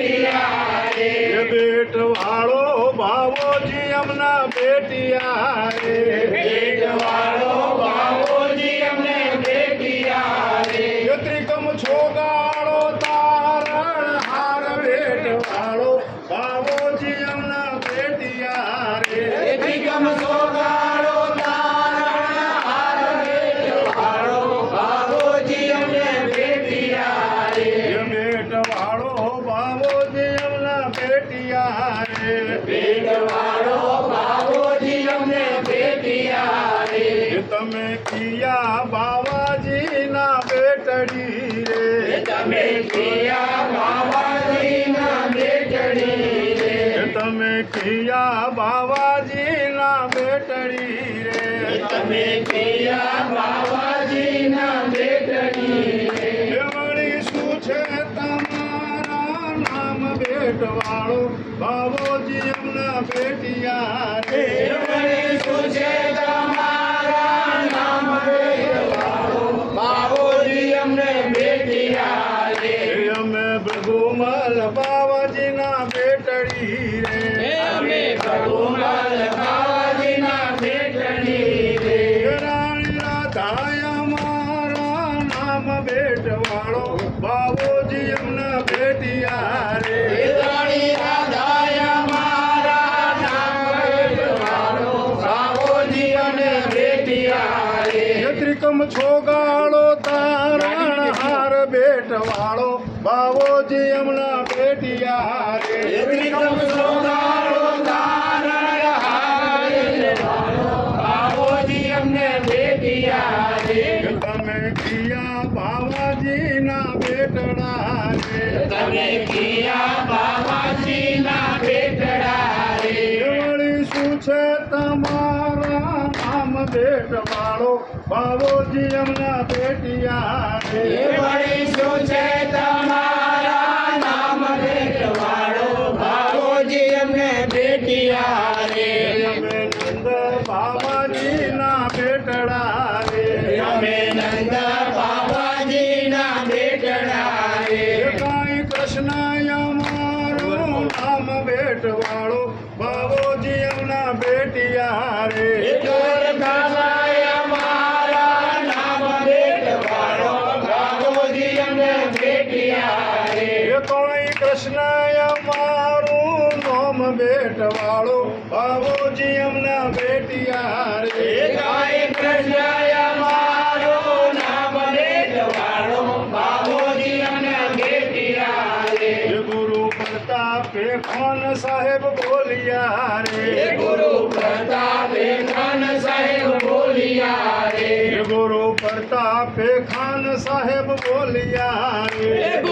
એ બેટ વાળો બાવોજી અમના બેટિયા રે ભેટવાળો બાપોજી અમને બેટિયા ત્રિકમ છોગાળો તારણ હાર બેટ વાળો બાવોજી અમના બેટિયા રે ત્રિકમ સોગાળો બેટિયા રે ભેટવાળો બાપોજી અમને રે તમે કિયા બાવાજીના બેટડી રે. તમે કિયા બાબાજીના બેટડી રે. તમે કિયા બાવાજીના બેટડી રે. તમે કિયા બાબાજીના બેટડી બેટવાળો બાવોજી એમના બેટિયા રે. વળી શું છે તમારા નામ બેટવાળો બાબોજી અમને બેટિયા રે. ભગુમલ બેટડી રે અમે બાબાજીના એ છોગાળો તારણ હાર બેટવાળો. બાવોજી એમના બેટિયા રે તમે કિયા બાવાજીના બેટડા રે તમે કિયા બાબાજીના બેટડા રે એ વળી શું છે તમારા નામ ભેટ વાળો. એમના બેટિયા રે મારું કાલાય અમારા નામ બેટવાળો બાબોજી અમને બેટિયા રે કૃષ્ણ પ્રતાપે ખાન સાહેબ બોલિયા રે. ગુરુ પ્રતાપે ખાન સાહેબ બોલિયા રે. ગુરુ પ્રતાપે ખાન સાહેબ બોલિયા રે.